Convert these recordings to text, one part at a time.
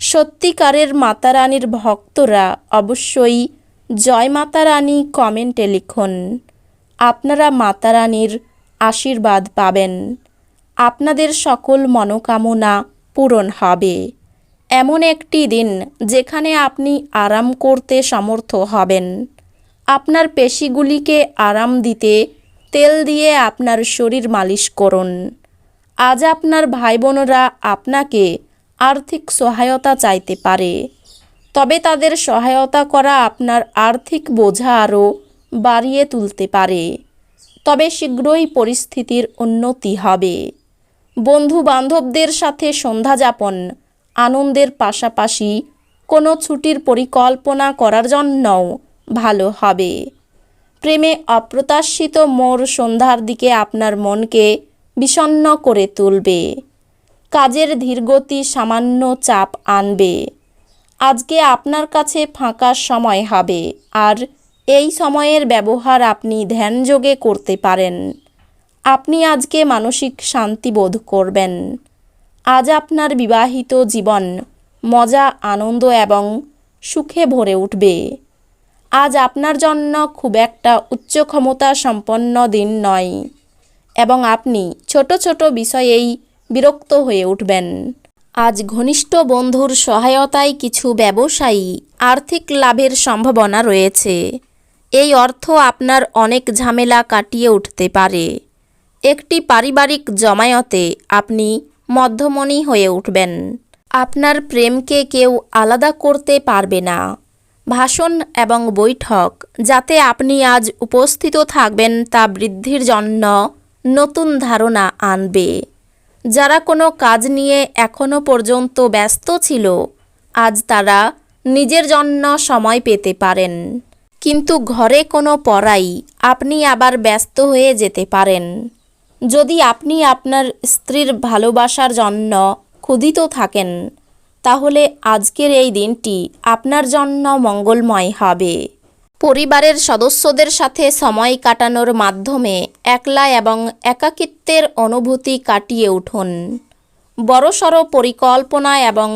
সত্যিকারের মাতারানীর ভক্তরা অবশ্যই জয় মাতারানী কমেন্টে লিখুন। আপনারা মাতারানীর আশীর্বাদ পাবেন। আপনাদের সকল মনোকামনা পূরণ হবে। এমন একটি দিন যেখানে আপনি আরাম করতে সমর্থ হবেন। আপনার পেশিগুলিকে আরাম দিতে তেল দিয়ে আপনার শরীর মালিশ করুন। আজ আপনার ভাই বোনরা আপনাকে আর্থিক সহায়তা চাইতে পারে। তবে তাদের সহায়তা করা আপনার আর্থিক বোঝা আরও বাড়িয়ে তুলতে পারে। তবে শীঘ্রই পরিস্থিতির উন্নতি হবে। বন্ধু বান্ধবদের সাথে সন্ধ্যা যাপন, আনন্দের পাশাপাশি কোনো ছুটির পরিকল্পনা করার জন্যও ভালো হবে। প্রেমে অপ্রত্যাশিত মোর সন্ধ্যার দিকে আপনার মনকে বিষণ্ণ করে তুলবে। কাজের ধীরগতি সামান্য চাপ আনবে। আজকে আপনার কাছে ফাঁকা সময় হবে, আর এই সময়ের ব্যবহার আপনি ধ্যানযোগে করতে পারেন। আপনি আজকে মানসিক শান্তি বোধ করবেন। আজ আপনার বিবাহিত জীবন মজা, আনন্দ এবং সুখে ভরে উঠবে। আজ আপনার জন্য খুব একটা উচ্চ ক্ষমতা সম্পন্ন দিন নয়, এবং আপনি ছোট ছোট বিষয়েই বিরক্ত হয়ে উঠবেন। আজ ঘনিষ্ঠ বন্ধুর সহায়তায় কিছু ব্যবসায়ী আর্থিক লাভের সম্ভাবনা রয়েছে। এই অর্থ আপনার অনেক ঝামেলা কাটিয়ে উঠতে পারে। একটি পারিবারিক জমায়তে আপনি মধ্যমণি হয়ে উঠবেন। আপনার প্রেমকে কেউ আলাদা করতে পারবে না। ভাষণ এবং বৈঠক যাতে আপনি আজ উপস্থিত থাকবেন তা বৃদ্ধির জন্য নতুন ধারণা আনবে। যারা কোনো কাজ নিয়ে এখনও পর্যন্ত ব্যস্ত ছিল, আজ তারা নিজের জন্য সময় পেতে পারেন। কিন্তু ঘরে কোনো পড়াই আপনি আবার ব্যস্ত হয়ে যেতে পারেন। যদি আপনি আপনার স্ত্রীর ভালোবাসার জন্য ক্ষুধিত থাকেন, তাহলে আজকের এই দিনটি আপনার জন্য মঙ্গলময় হবে। পরিবারের সদস্যদের সাথে সময় কাটানোর মাধ্যমে একলা এবং একাকিত্বের অনুভূতি কাটিয়ে উঠুন। বড়সড় পরিকল্পনা এবং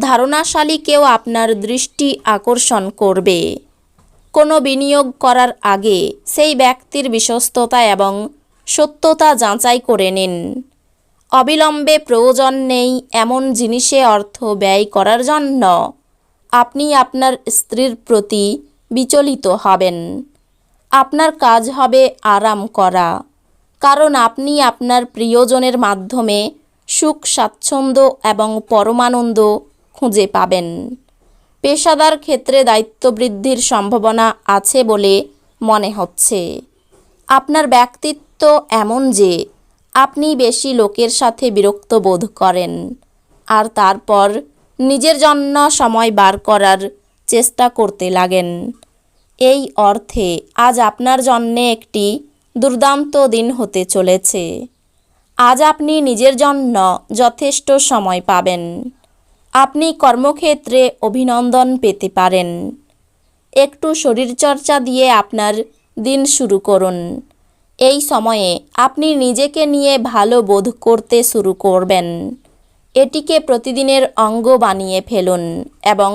ধারণাশালী কেউ আপনার দৃষ্টি আকর্ষণ করবে। কোনো বিনিয়োগ করার আগে সেই ব্যক্তির বিশ্বস্ততা এবং সত্যতা যাচাই করে নিন। অবিলম্বে প্রয়োজন নেই এমন জিনিসে অর্থ ব্যয় করার জন্য। আপনি আপনার স্ত্রীর প্রতি বিচলিত হবেন। আপনার কাজ হবে আরাম করা। কারণ আপনি আপনার প্রিয়জনের মাধ্যমে সুখ, স্বাচ্ছন্দ্য এবং পরমানন্দ খুঁজে পাবেন। পেশাদার ক্ষেত্রে দায়িত্ব বৃদ্ধির সম্ভাবনা আছে বলে মনে হচ্ছে। আপনার ব্যক্তিত্ব এমন যে আপনি বেশি লোকের সাথে বিরক্ত বোধ করেন, আর তারপর নিজের জন্য সময় বার করার চেষ্টা করতে লাগেন। এই অর্থে আজ আপনার জন্যে একটি দুর্দান্ত দিন হতে চলেছে। আজ আপনি নিজের জন্য যথেষ্ট সময় পাবেন। আপনি কর্মক্ষেত্রে অভিনন্দন পেতে পারেন। একটু শরীরচর্চা দিয়ে আপনার দিন শুরু করুন। এই সময়ে আপনি নিজেকে নিয়ে ভালো বোধ করতে শুরু করবেন। এটিকে প্রতিদিনের অঙ্গ বানিয়ে ফেলুন এবং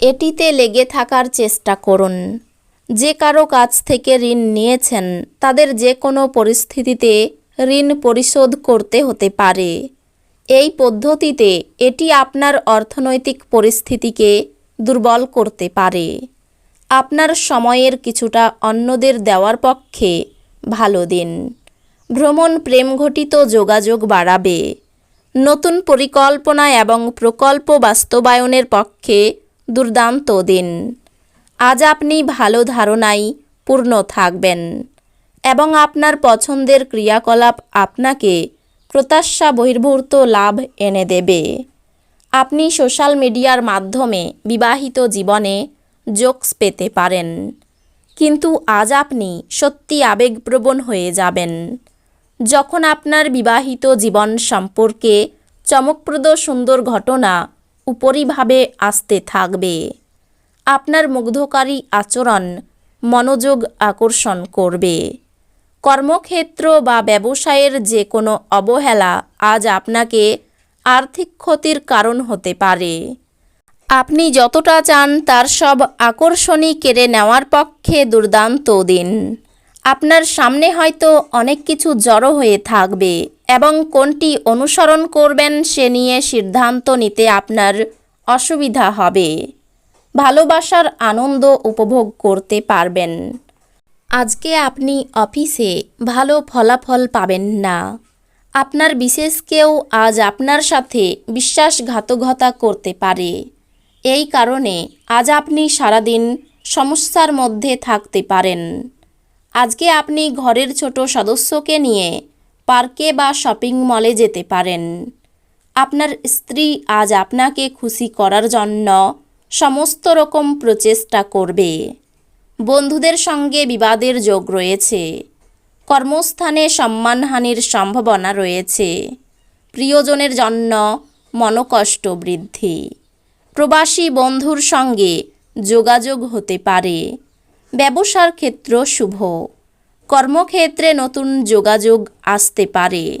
এটিতে লেগে থাকার চেষ্টা করুন। যে কারও কাছ থেকে ঋণ নিয়েছেন, তাদের যে কোনো পরিস্থিতিতে ঋণ পরিশোধ করতে হতে পারে। এই পদ্ধতিতে এটি আপনার অর্থনৈতিক পরিস্থিতিকে দুর্বল করতে পারে। আপনার সময়ের কিছুটা অন্যদের দেওয়ার পক্ষে ভালো দিন। ভ্রমণ প্রেমঘটিত যোগাযোগ বাড়াবে। নতুন পরিকল্পনা এবং প্রকল্প বাস্তবায়নের পক্ষে দুর্দান্ত দিন। আজ আপনি ভালো ধারণায় পূর্ণ থাকবেন এবং আপনার পছন্দের ক্রিয়াকলাপ আপনাকে প্রত্যাশা বহির্ভূত লাভ এনে দেবে। আপনি সোশ্যাল মিডিয়ার মাধ্যমে বিবাহিত জীবনে জোকস পেতে পারেন। কিন্তু আজ আপনি সত্যি আবেগপ্রবণ হয়ে যাবেন। যখন আপনার বিবাহিত জীবন সম্পর্কে চমকপ্রদ সুন্দর ঘটনা উপরিভাবে আসতে থাকবে। আপনার মুগ্ধকারী আচরণ মনোযোগ আকর্ষণ করবে। কর্মক্ষেত্র বা ব্যবসায়ের যে কোনো অবহেলা আজ আপনাকে আর্থিক ক্ষতির কারণ হতে পারে। আপনি যতটা চান তার সব আকর্ষণই কেড়ে নেওয়ার পক্ষে দুর্দান্ত দিন। আপনার সামনে হয়তো অনেক কিছু জড়ো হয়ে থাকবে। এবং কোনটি অনুসরণ করবেন সে নিয়ে সিদ্ধান্ত নিতে আপনার অসুবিধা হবে। ভালোবাসার আনন্দ উপভোগ করতে পারবেন। আজকে আপনি অফিসে ভালো ফলাফল পাবেন না। আপনার বিশেষ কেউ আজ আপনার সাথে বিশ্বাসঘাতকতা করতে পারে। এই কারণে আজ আপনি সারাদিন সমস্যার মধ্যে থাকতে পারেন। আজকে আপনি ঘরের ছোট সদস্যকে নিয়ে পার্কে বা শপিং মলে যেতে পারেন। আপনার স্ত্রী আজ আপনাকে খুশি করার জন্য সমস্ত রকম প্রচেষ্টা করবে। বন্ধুদের সঙ্গে বিবাদের যোগ রয়েছে। কর্মস্থানে সম্মানহানির সম্ভাবনা রয়েছে। প্রিয়জনের জন্য মনোকষ্ট বৃদ্ধি। প্রবাসী বন্ধুর সঙ্গে যোগাযোগ হতে পারে। ব্যবসার ক্ষেত্র শুভ। কর্মক্ষেত্রে নতুন যোগাযোগ আসতে পারে।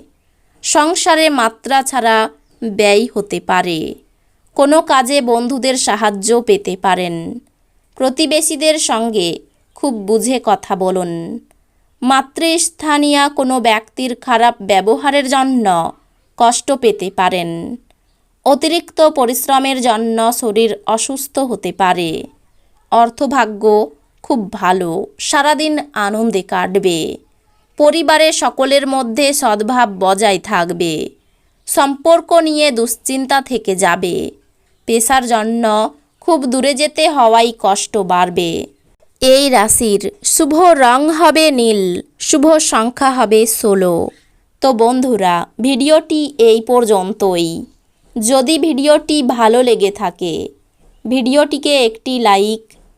সংসারে মাত্রা ছাড়া ব্যয় হতে পারে। কোনো কাজে বন্ধুদের সাহায্য পেতে পারেন। প্রতিবেশীদের সঙ্গে খুব বুঝে কথা বলুন। মাতৃস্থানীয় কোনো ব্যক্তির খারাপ ব্যবহারের জন্য কষ্ট পেতে পারেন। অতিরিক্ত পরিশ্রমের জন্য শরীর অসুস্থ হতে পারে। অর্থভাগ্য খুব ভালো। সারাদিন আনন্দে কাটবে। পরিবারে সকলের মধ্যে সদ্ভাব বজায় থাকবে। সম্পর্ক নিয়ে দুশ্চিন্তা থেকে যাবে। পেশার জন্য খুব দূরে যেতে হওয়াই কষ্ট বাড়বে। এই রাশির শুভ রং হবে নীল, শুভ সংখ্যা হবে ষোলো। তো বন্ধুরা, ভিডিওটি এই পর্যন্তই। যদি ভিডিওটি ভালো লেগে থাকে, ভিডিওটিকে একটি লাইক